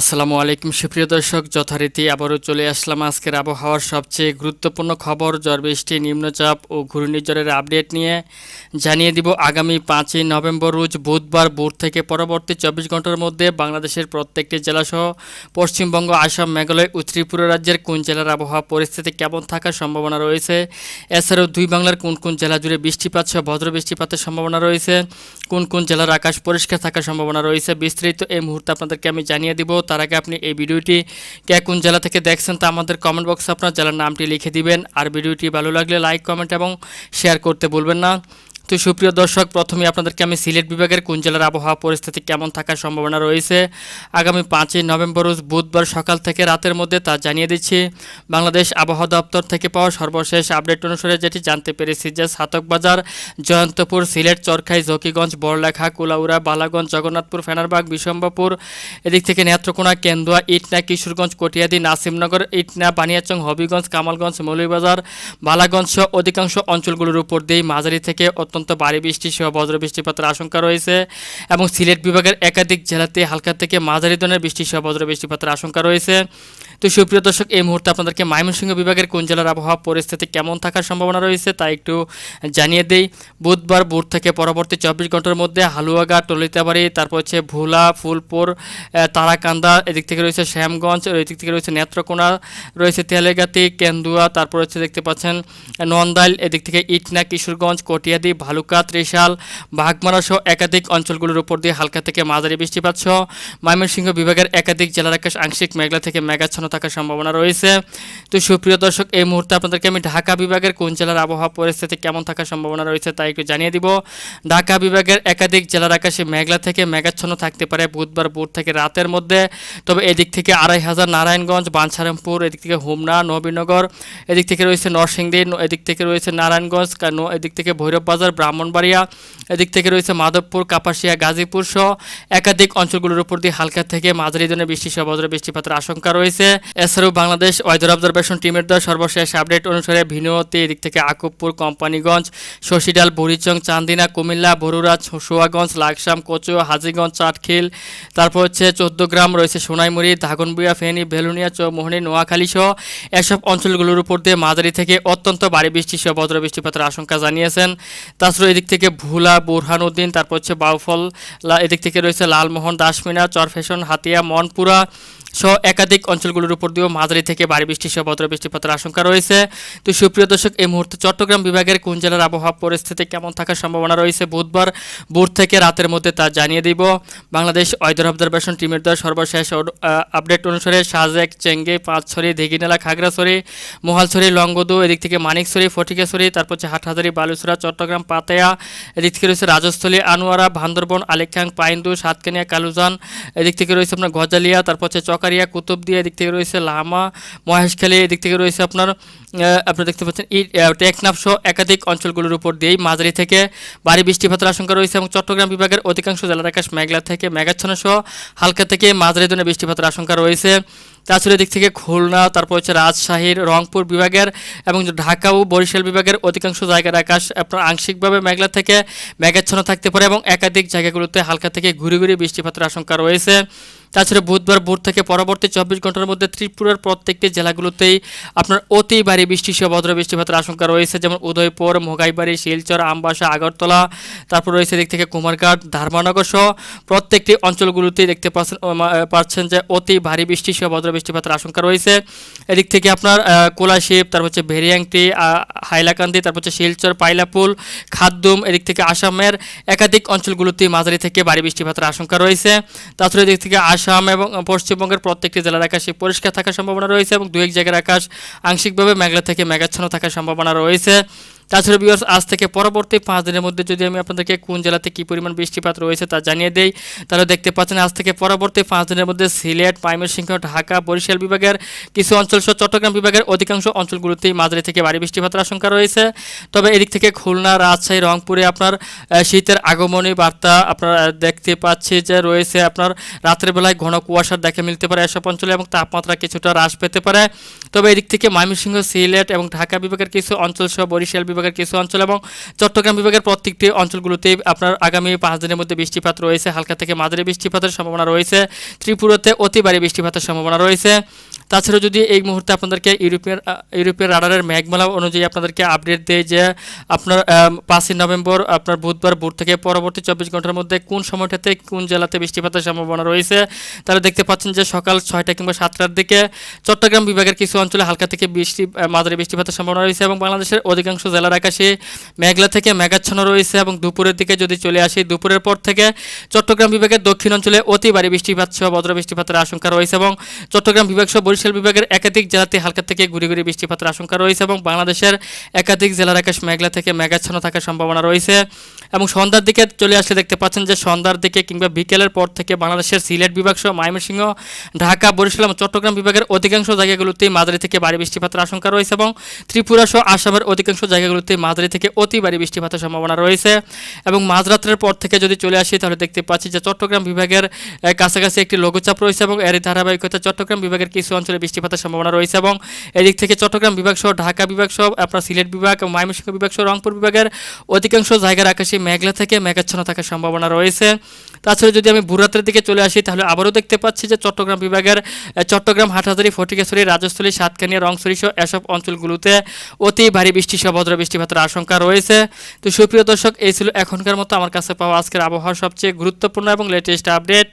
আসসালামু আলাইকুম, সুপ্রিয় দর্শক, যথারীতি আবারও চলে আসলাম আজকের আবহাওয়ার সবচেয়ে গুরুত্বপূর্ণ খবর ঝড় বৃষ্টি নিম্নচাপ ও ঘূর্ণিঝড়ের আপডেট নিয়ে জানিয়ে দিব আগামী পাঁচই নভেম্বর রোজ বুধবার ভোর থেকে পরবর্তী চব্বিশ ঘণ্টার মধ্যে বাংলাদেশের প্রত্যেকটি জেলাসহ পশ্চিমবঙ্গ, আসাম, মেঘালয় ও ত্রিপুরা রাজ্যের কোন জেলার আবহাওয়া পরিস্থিতি কেমন থাকার সম্ভাবনা রয়েছে, এছাড়াও দুই বাংলার কোন কোন জেলা জুড়ে বৃষ্টিপাত সহ ভদ্র বৃষ্টিপাতের সম্ভাবনা রয়েছে, কোন কোন জেলার আকাশ পরিষ্কার থাকার সম্ভাবনা রয়েছে বিস্তারিত এই মুহূর্তে আপনাদেরকে আমি জানিয়ে দিব। তার আগে আপনি এই ভিডিওটি কে কোন জেলা থেকে দেখছেন তা আমাদের কমেন্ট বক্সে আপনার জেলার নামটি লিখে দিবেন। আর ভিডিওটি ভালো লাগলে লাইক কমেন্ট এবং শেয়ার করতে ভুলবেন না। তো সুপ্রিয় দর্শক প্রথমে আপনাদেরকে আমি সিলেট বিভাগের কোন জেলার আবহাওয়া পরিস্থিতি কেমন থাকার সম্ভাবনা রয়েছে, আগামী পাঁচই নভেম্বর বুধবার সকাল থেকে রাতের মধ্যে তা জানিয়ে দিচ্ছি। বাংলাদেশ আবহাওয়া দপ্তর থেকে পাওয়া সর্বশেষ আপডেট অনুসারে যেটি জানতে পেরেছি যে সাতকবাজার জয়ন্তপুর, সিলেট, চরখাই, জকিগঞ্জ, বড়লেখা, কুলাউড়া, বালাগঞ্জ, জগন্নাথপুর, ফেনারবাগ বিশম্বপুর এদিক থেকে নেত্রকোনা, কেন্দুয়া, ইটনা, কিশোরগঞ্জ, কটিয়াদি, নাসিমনগর, ইটনা, বানিয়াচং, হবিগঞ্জ, কামালগঞ্জ, মৌলভীবাজার, বালাগঞ্জ সহ অধিকাংশ অঞ্চলগুলোর উপর দিয়েই মাঝারি থেকে অত্যন্ত ভারী বৃষ্টি সহ বজ্র বৃষ্টিপাতের আশঙ্কা রয়েছে এবং সিলেট বিভাগের একাধিক জেলাতে হালকা থেকে মাঝারি ধরনের বৃষ্টি সহ বজ্র বৃষ্টিপাতের আশঙ্কা রয়েছে। তো সুপ্রিয় দর্শক, এই মুহূর্তে আপনাদেরকে ময়মনসিংহ বিভাগের কোন জেলার আবহাওয়া পরিস্থিতি কেমন থাকার সম্ভাবনা রয়েছে তা একটু জানিয়ে দেই। বুধবার ভোর থেকে পরবর্তী চব্বিশ ঘণ্টার মধ্যে হালুয়াঘাট টলিতাবাড়ি তারপর হচ্ছে ভোলা, ফুলপুর তারাকান্দা, এদিক থেকে রয়েছে শ্যামগঞ্জ এদিক থেকে রয়েছে নেত্রকোনা, রয়েছে তেলেগাতি, কেন্দুয়া, তারপর হচ্ছে দেখতে পাচ্ছেন নন্দাইল, এদিক থেকে ইটনা, কিশোরগঞ্জ, কটিয়াদি, ভালুকা, ত্রিশাল, বাঘমারা সহ একাধিক অঞ্চলগুলোর উপর দিয়ে হালকা থেকে মাঝারি বৃষ্টিপাত সহ ময়মনসিংহ বিভাগের একাধিক জেলার আকাশ আংশিক মেঘলা থেকে মেঘাচ্ছন্ন থাকার সম্ভাবনা রয়েছে। তো সুপ্রিয় দর্শক, এই মুহূর্তে আপনাদেরকে আমি ঢাকা বিভাগের কোন জেলার আবহাওয়া পরিস্থিতি কেমন থাকার সম্ভাবনা রয়েছে তাই একটু জানিয়ে দিব। ঢাকা বিভাগের একাধিক জেলার আকাশে মেঘলা থেকে মেঘাচ্ছন্ন থাকতে পারে বুধবার ভোর থেকে রাতের মধ্যে। তবে এদিক থেকে আড়াই হাজার নারায়ণগঞ্জ, বাঞ্ছারামপুর, এদিক থেকে হোমনা নবীনগর, এদিক থেকে রয়েছে নরসিংদী এদিক থেকে রয়েছে নারায়ণগঞ্জ এদিক থেকে ভৈরব বাজার ব্রাহ্মণবাড়িয়া, এদিক থেকে রয়েছে মাধবপুর, কাপাসিয়া, গাজীপুর সহ একাধিক অঞ্চলগুলোর উপর দিয়ে হালকা থেকে মাঝারি ধরনের বৃষ্টি সহ বজ্র বৃষ্টিপাতের আশঙ্কা রয়েছে। এছাড়াও বাংলাদেশ ওয়েদার অবজারভেশন টিমের দেওয়া সর্বশেষ আপডেট অনুসারে ভিনুয়তি এদিক থেকে আকুবপুর কোম্পানিগঞ্জ, শশীডাল, বুড়িচং, চান্দিনা, কুমিল্লা, বরুড়া ছো- সোয়াগঞ্জ লাকসাম কচু হাজিগঞ্জ চাটখিল তারপর হচ্ছে চোদ্দগ্রাম, রয়েছে সোনাইমুড়ি, ধাগনবুয়া, ফেনী, বেলুনিয়া, চৌমোহনী, নোয়াখালী সহ এসব অঞ্চলগুলোর উপর দিয়ে মাঝারি থেকে অত্যন্ত ভারী বৃষ্টি সহ বজ্র বৃষ্টিপাতের আশঙ্কা জানিয়েছেন। তাছাড়া এদিক থেকে ভুলা, বুরহানুদ্দিন, তারপর হচ্ছে বাউফল এদিক থেকে রয়েছে লালমোহন, দাসমিনা, চরফেশন, হাতিয়া, মনপুরা সহ একাধিক অঞ্চলগুলোর উপর দিয়েও মাঝারি থেকে ভারী বৃষ্টি সহ বজ্র বৃষ্টিপাতের আশঙ্কা রয়েছে। তো সুপ্রিয় দর্শক, এই মুহূর্তে চট্টগ্রাম বিভাগের কোন জেলার আবহাওয়া পরিস্থিতি কেমন থাকার সম্ভাবনা রয়েছে বুধবার ভোর থেকে রাতের মধ্যে তা জানিয়ে দিব। বাংলাদেশ ওয়েদার অবজারভেশন টিমের দ্বারা সর্বশেষ আপডেট অনুসারে সাজেক, চেঙ্গে, পাঁচছড়ি দিঘিনালা খাগড়াছড়ি, মহালছড়ি লঙ্গদু এদিক থেকে মানিকছড়ি ফটিকেশ্বরী তারপর হচ্ছে হাটহাজারি বালুচরা চট্টগ্রাম, পাতেয়া, এদিক থেকে রয়েছে রাজস্থলী, আনোয়ারা বান্দরবন আলেকখাং পাইন্দু, সাতকানিয়া, কালুজান, এদিক থেকে রয়েছে আপনার গজালিয়া, তারপর হচ্ছে চকারিয়া, কুতুবদিয়া, এদিক থেকে রয়েছে লামা মহেশখালী এদিক থেকে রয়েছে আপনার আপনারা দেখতে পাচ্ছেন ই আহ, টেকনাফ একাধিক অঞ্চলগুলোর উপর দিয়েই মাঝারি থেকে ভারী বৃষ্টিপাতের আশঙ্কা রয়েছে এবং চট্টগ্রাম বিভাগের অধিকাংশ জেলার আকাশ মেঘলা থেকে মেঘাচ্ছন্ন সহ হালকা থেকে মাঝারি ধরনের বৃষ্টিপাতের আশঙ্কা রয়েছে। তাছাড়া দিক থেকে খুলনা, তারপর হচ্ছে রাজশাহীর রংপুর বিভাগের এবং ঢাকা ও বরিশাল বিভাগের অধিকাংশ জায়গার আকাশ আপনার আংশিকভাবে মেঘলা থেকে মেঘাচ্ছন্ন থাকতে পারে এবং একাধিক জায়গাগুলোতে হালকা থেকে ঘুরে ঘুরে বৃষ্টিপাতের আশঙ্কা রয়েছে। তাছাড়া বুধবার ভোর থেকে পরবর্তী চব্বিশ ঘণ্টার মধ্যে ত্রিপুরার প্রত্যেকটি জেলাগুলোতেই আপনার অতি ভারী বৃষ্টি সহ বজ্র বৃষ্টিপাতের আশঙ্কা রয়েছে, যেমন উদয়পুর, মোগাইবাড়ি, শিলচর, আমবাসা, আগরতলা, তারপর রয়েছে দিক থেকে কুমারঘাট, ধারমানগর সহ প্রত্যেকটি অঞ্চলগুলোতেই দেখতে পাচ্ছেন পাচ্ছেন যে অতি ভারী বৃষ্টি সহ বজ্র বৃষ্টিপাতের আশঙ্কা রয়েছে। এদিক থেকে আপনার কোলাশিপ তারপর হচ্ছে ভেরিয়াংটি হাইলাকান্দি, তারপর হচ্ছে শিলচর পাইলাপুল খাদ্যুম এদিক থেকে আসামের একাধিক অঞ্চলগুলোতে মাঝারি থেকে ভারী বৃষ্টিপাতের আশঙ্কা রয়েছে। তাছাড়া এদিক থেকে আসাম এবং পশ্চিমবঙ্গের প্রত্যেকটি জেলার আকাশে পরিষ্কার থাকার সম্ভাবনা রয়েছে এবং দু এক জায়গার আকাশ আংশিকভাবে মেঘলা থেকে মেঘাচ্ছন্ন থাকার সম্ভাবনা রয়েছে। তাছাড়া বিয়ার্স আজ থেকে পরবর্তী পাঁচ দিনের মধ্যে যদি আমি আপনাদেরকে কোন জেলাতে কী পরিমাণ বৃষ্টিপাত রয়েছে তা জানিয়ে দেই, তাহলে দেখতে পাচ্ছেন আজ থেকে পরবর্তী পাঁচ দিনের মধ্যে সিলেট, ময়মনসিংহ, ঢাকা, বরিশাল বিভাগের কিছু অঞ্চল সহ চট্টগ্রাম বিভাগের অধিকাংশ অঞ্চলগুলোতেই মাঝারি থেকে ভারী বৃষ্টিপাতের আশঙ্কা রয়েছে। তবে এদিক থেকে খুলনা, রাজশাহী, রংপুরে আপনার শীতের আগমনী বার্তা আপনারা দেখতে পাচ্ছি যে রয়েছে আপনার রাতের বেলায় ঘন কুয়াশার দেখা মিলতে পারে এসব অঞ্চলে এবং তাপমাত্রা কিছুটা হ্রাস পেতে পারে। তবে এদিক থেকে ময়মনসিংহ, সিলেট এবং ঢাকা বিভাগের কিছু অঞ্চল সহ বরিশাল বিভাগের কিছু অঞ্চল এবং চট্টগ্রাম বিভাগের প্রত্যেকটি অঞ্চলগুলোতে আপনার আগামী পাঁচ দিনের মধ্যে বৃষ্টিপাত রয়েছে। হালকা থেকে মাঝারি বৃষ্টিপাতের সম্ভাবনা রয়েছে। ত্রিপুরাতে অতি বৃষ্টিপাতের সম্ভাবনা রয়েছে। তাছাড়া যদি এই মুহূর্তে আপনাদেরকে ইউরোপিয়ান আহ, ইউরোপীয় রাডারের মেঘমালা অনুযায়ী আপনাদেরকে আপডেট দেয় যে আপনার পাঁচই নভেম্বর আপনার বুধবার ভোর থেকে পরবর্তী চব্বিশ ঘণ্টার মধ্যে কোন সময়টাতে কোন জেলাতে বৃষ্টিপাতের সম্ভাবনা রয়েছে তাহলে দেখতে পাচ্ছেন যে সকাল ছয়টা কিংবা সাতটার দিকে চট্টগ্রাম বিভাগের কিছু অঞ্চলে হালকা থেকে বৃষ্টি মাঝারি বৃষ্টিপাতের সম্ভাবনা রয়েছে এবং বাংলাদেশের অধিকাংশ জেলার আকাশে মেঘলা থেকে মেঘাচ্ছন্ন রয়েছে এবং দুপুরের দিকে যদি চলে আসি দুপুরের পর থেকে চট্টগ্রাম বিভাগের দক্ষিণ অঞ্চলে অতি ভারী বৃষ্টিপাত সহ বজ্র বৃষ্টিপাতের আশঙ্কা রয়েছে এবং চট্টগ্রাম বিভাগ সহ বিভাগের একাধিক জেলাতে হালকা থেকে গুড়ি গুড়ি বৃষ্টিপাতের আশঙ্কা রয়েছে এবং বাংলাদেশের একাধিক জেলার আকাশ মেঘলা থেকে মেঘাচ্ছন্ন থাকার সম্ভাবনা রয়েছে। এবং সন্ধ্যার দিকে চলে আসলে দেখতে পাচ্ছেন যে সন্ধ্যার দিকে কিংবা বিকেলের পর থেকে বাংলাদেশের সিলেট বিভাগ সহ ময়মনসিংহ, ঢাকা, বরিশাল এবং চট্টগ্রাম বিভাগের অধিকাংশ জায়গাগুলোতেই মাঝারি থেকে ভারী বৃষ্টিপাতের আশঙ্কা রয়েছে এবং ত্রিপুরা সহ আসামের অধিকাংশ জায়গাগুলোতে মাঝারি থেকে অতি ভারী বৃষ্টিপাতের সম্ভাবনা রয়েছে। এবং মাঝরাত্রের পর থেকে যদি চলে আসি তাহলে দেখতে পাচ্ছি যে চট্টগ্রাম বিভাগের কাছাকাছি একটি লঘুচাপ রয়েছে এবং এর ধারাবাহিকতা চট্টগ্রাম বিভাগের কিছু অঞ্চলে বৃষ্টিপাতের সম্ভাবনা রয়েছে এবং এদিক থেকে চট্টগ্রাম বিভাগ সহ ঢাকা বিভাগ সহ আপনার সিলেট বিভাগ, ময়মনসিংহ বিভাগ সহ রংপুর বিভাগের অধিকাংশ জায়গার আকাশে মেঘলা থেকে মেঘাচ্ছন্ন থাকার সম্ভাবনা রয়েছে। তাছাড়া যদি আমি ভূরাত্রের দিকে চলে আসি, তাহলে আবারও দেখতে পাচ্ছি যে চট্টগ্রাম বিভাগের চট্টগ্রাম, হাটহাজারি, ফটিকেশ্বরী, রাজস্থলী, সাতকানিয়া, রংসরি সহ এসব অঞ্চলগুলোতে অতি ভারী বৃষ্টি সহ ভদ্র বৃষ্টিপাতের আশঙ্কা রয়েছে। তো সুপ্রিয় দর্শক, এই ছিল এখনকার মতো। আমার কাছে পাওয়া আজকের আবহাওয়ার সবচেয়ে গুরুত্বপূর্ণ এবং লেটেস্ট আপডেট